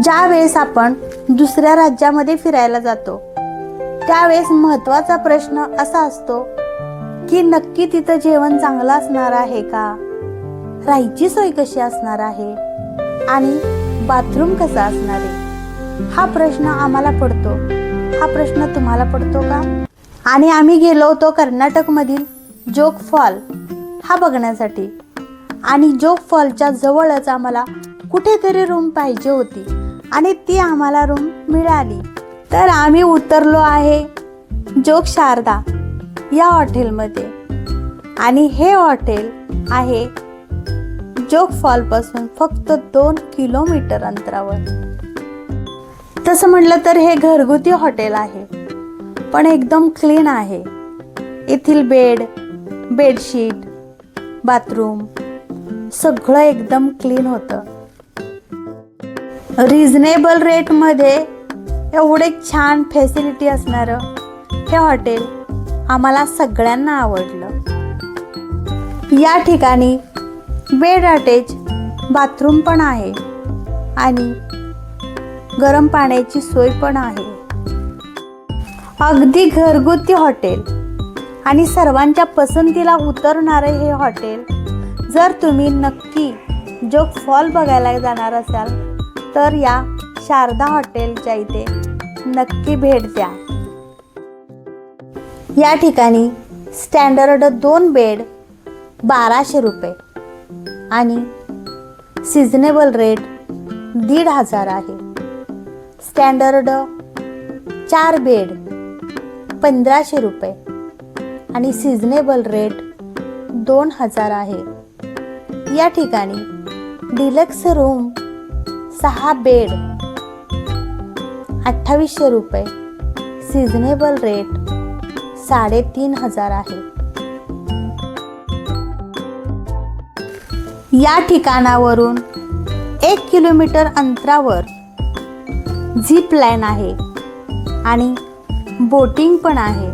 ज्या वेळेस आपण दुसऱ्या राज्यामध्ये फिरायला जातो त्यावेळेस महत्त्वाचा प्रश्न असा असतो की नक्की तिथं जेवण चांगलं असणार आहे का? राहायची सोय कशी असणार आहे? आणि बाथरूम कसा असणार आहे? हा प्रश्न आम्हाला पडतो. हा प्रश्न तुम्हाला पडतो का? आणि आम्ही गेलो होतो कर्नाटकमधील जोग फॉल. हा बघण्यासाठी. आणि जोग फॉलच्या जवळच आम्हाला कुठेतरी रूम पाहिजे होती. आणि ती आम्हाला रूम मिळाली. तर आम्ही उतरलो आहे जोग शारदा या हॉटेलमध्ये. आणि हे हॉटेल आहे जोग फॉलपासून फक्त दोन किलोमीटर अंतरावर. तसं म्हटलं तर हे घरगुती हॉटेल आहे पण एकदम क्लीन आहे. येथील बेड बेडशीट बाथरूम सगळं एकदम क्लीन होतं. रिझनेबल रेटमध्ये एवढे छान फॅसिलिटी असणारं हे हॉटेल आम्हाला सगळ्यांना आवडलं. या ठिकाणी बेड अटॅच बाथरूम पण आहे आणि गरम पाण्याची सोय पण आहे. अगदी घरगुती हॉटेल आणि सर्वांच्या पसंतीला उतरणारे हे हॉटेल जर तुम्ही नक्की जोग फॉल बघायला जाणार असाल तर या शारदा हॉटेलच्या इथे नक्की भेट द्या. या ठिकाणी स्टँडर्ड दोन बेड बाराशे रुपये आणि सिजनेबल रेट दीड हजार आहे. स्टँडर्ड चार बेड पंधराशे रुपये आणि सिजनेबल रेट दोन हजार आहे. या ठिकाणी डिलक्स रूम सहा बेड अठ्ठावीसशे रुपये. सिजनेबल रेट साडेतीन हजार आहे. या ठिकाणावरून एक किलोमीटर अंतरावर झिप लाईन आहे आणि बोटिंग पण आहे.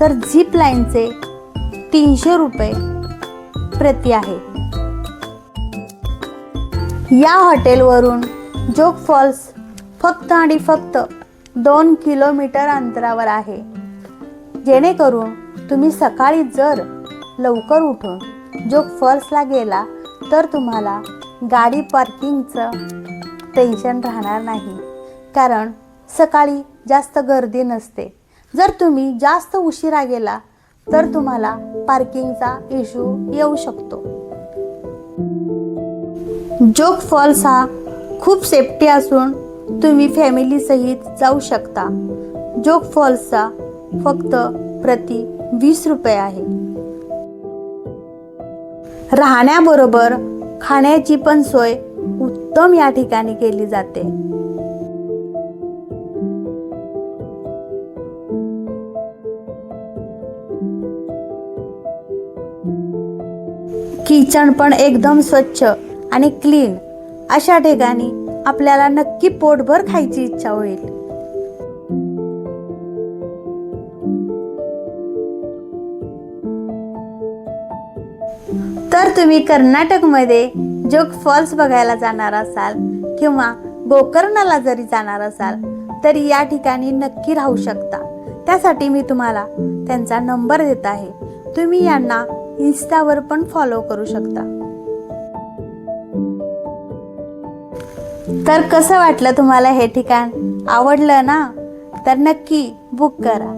तर झिप लाईनचे तीनशे रुपये प्रति आहे. या हॉटेलवरून जोग फॉल्स फक्त आणि फक्त दोन किलोमीटर अंतरावर आहे. जेणेकरून तुम्ही सकाळी जर लवकर उठून जोग फॉल्सला गेला तर तुम्हाला गाडी पार्किंगचं टेन्शन राहणार नाही. कारण सकाळी जास्त गर्दी नसते. जर तुम्ही जास्त उशिरा गेला तर तुम्हाला पार्किंगचा इश्यू येऊ शकतो. जोग फॉल्स हा खूप सेफ्टी असून तुम्ही फॅमिलीसहित जाऊ शकता. जोग फॉल्सचा फक्त प्रति वीस रुपये आहे. राहण्याबरोबर खाण्याची पण सोय उत्तम या ठिकाणी केली जाते. किचन पण एकदम स्वच्छ आणि क्लीन अशा ठिकाणी आपल्याला नक्की पोटभर खायची इच्छा होईल. तर तुम्ही कर्नाटकमध्ये जोग फॉल्स बघायला जाणार असाल किंवा गोकर्णाला जरी जाणार असाल तर या ठिकाणी नक्की राहू शकता. त्यासाठी मी तुम्हाला त्यांचा नंबर देत आहे. तुम्ही यांना इन्स्टावर पण फॉलो करू शकता. तर कसं वाटलं तुम्हाला हे ठिकाण? आवडलं ना? तर नक्की बुक करा.